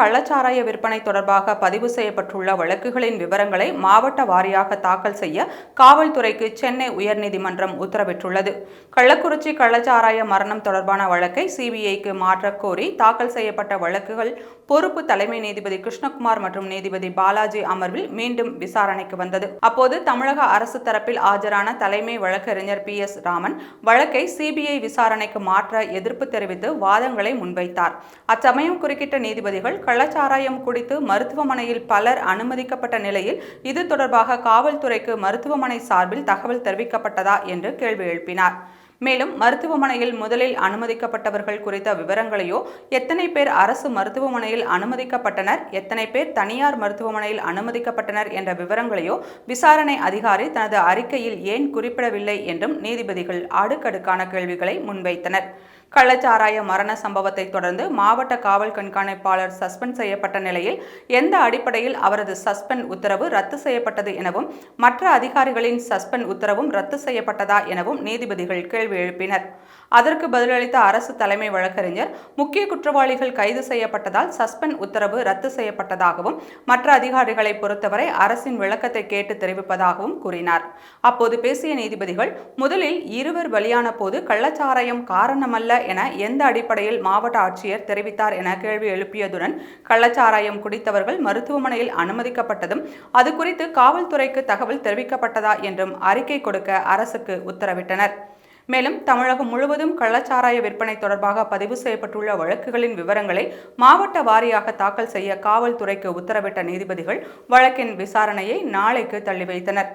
கள்ளச்சாராய விற்பனை தொடர்பாக பதிவு செய்யப்பட்டுள்ள வழக்குகளின் விவரங்களை மாவட்ட வாரியாக தாக்கல் செய்ய காவல்துறைக்கு சென்னை உயர்நீதிமன்றம் உத்தரவிட்டுள்ளது. கள்ளக்குறிச்சி கள்ளச்சாராய மரணம் தொடர்பான வழக்கை சிபிஐக்கு மாற்றக் கோரி தாக்கல் செய்யப்பட்ட வழக்குகள் பொறுப்பு தலைமை நீதிபதி கிருஷ்ணகுமார் மற்றும் நீதிபதி பாலாஜி அமர்வில் மீண்டும் விசாரணைக்கு வந்தது. அப்போது தமிழக அரசு தரப்பில் ஆஜரான தலைமை வழக்கறிஞர் பி எஸ் ராமன் வழக்கை சிபிஐ விசாரணைக்கு மாற்ற எதிர்ப்பு தெரிவித்து வாதங்களை முன்வைத்தார். அச்சமயம் குறுக்கிட்ட நீதிபதிகள் கள்ளச்சாராயம் குடித்து மருத்துவமனையில் பலர் அனுமதிக்கப்பட்ட நிலையில் இது தொடர்பாக காவல்துறைக்கு மருத்துவமனை சார்பில் தகவல் தெரிவிக்கப்பட்டதா என்று கேள்வி எழுப்பினார். மேலும் மருத்துவமனையில் முதலில் அனுமதிக்கப்பட்டவர்கள் குறித்த விவரங்களையோ எத்தனை பேர் அரசு மருத்துவமனையில் அனுமதிக்கப்பட்டனர் எத்தனை பேர் தனியார் மருத்துவமனையில் அனுமதிக்கப்பட்டனர் என்ற விவரங்களையோ விசாரணை அதிகாரி தனது அறிக்கையில் ஏன் குறிப்பிடவில்லை என்றும் நீதிபதிகள் அடுக்கடுக்கான கேள்விகளை முன்வைத்தனர். கள்ளச்சாராய மரண சம்பவத்தை தொடர்ந்து மாவட்ட காவல் கண்காணிப்பாளர் சஸ்பெண்ட் செய்யப்பட்ட நிலையில் எந்த அடிப்படையில் அவரது சஸ்பெண்ட் உத்தரவு ரத்து செய்யப்பட்டது எனவும் மற்ற அதிகாரிகளின் சஸ்பெண்ட் உத்தரவும் ரத்து செய்யப்பட்டதா எனவும் நீதிபதிகள் கேள்வி எழுப்பினர். அதற்கு பதிலளித்த அரசு தலைமை வழக்கறிஞர் முக்கிய குற்றவாளிகள் கைது செய்யப்பட்டதால் சஸ்பெண்ட் உத்தரவு ரத்து செய்யப்பட்டதாகவும் மற்ற அதிகாரிகளை பொறுத்தவரை அரசின் விளக்கத்தை கேட்டு தெரிவிப்பதாகவும் கூறினார். அப்போது பேசிய நீதிபதிகள் முதலில் இருவர் பலியான போது கள்ளச்சாராயம் காரணமல்ல என எந்த அடிப்படையில் மாவட்ட ஆட்சியர் தெரிவித்தார் என கேள்வி எழுப்பியதுடன் கள்ளச்சாராயம் குடித்தவர்கள் மருத்துவமனையில் அனுமதிக்கப்பட்டதும் அது குறித்து காவல்துறைக்கு தகவல் தெரிவிக்கப்பட்டதா என்றும் அறிக்கை கொடுக்க அரசுக்கு உத்தரவிட்டனர். மேலும் தமிழகம் முழுவதும் கள்ளச்சாராய விற்பனை தொடர்பாக பதிவு செய்யப்பட்டுள்ள வழக்குகளின் விவரங்களை மாவட்ட வாரியாக தாக்கல் செய்ய காவல்துறைக்கு உத்தரவிட்ட நீதிபதிகள் வழக்கின் விசாரணையை நாளைக்கு தள்ளி வைத்தனர்.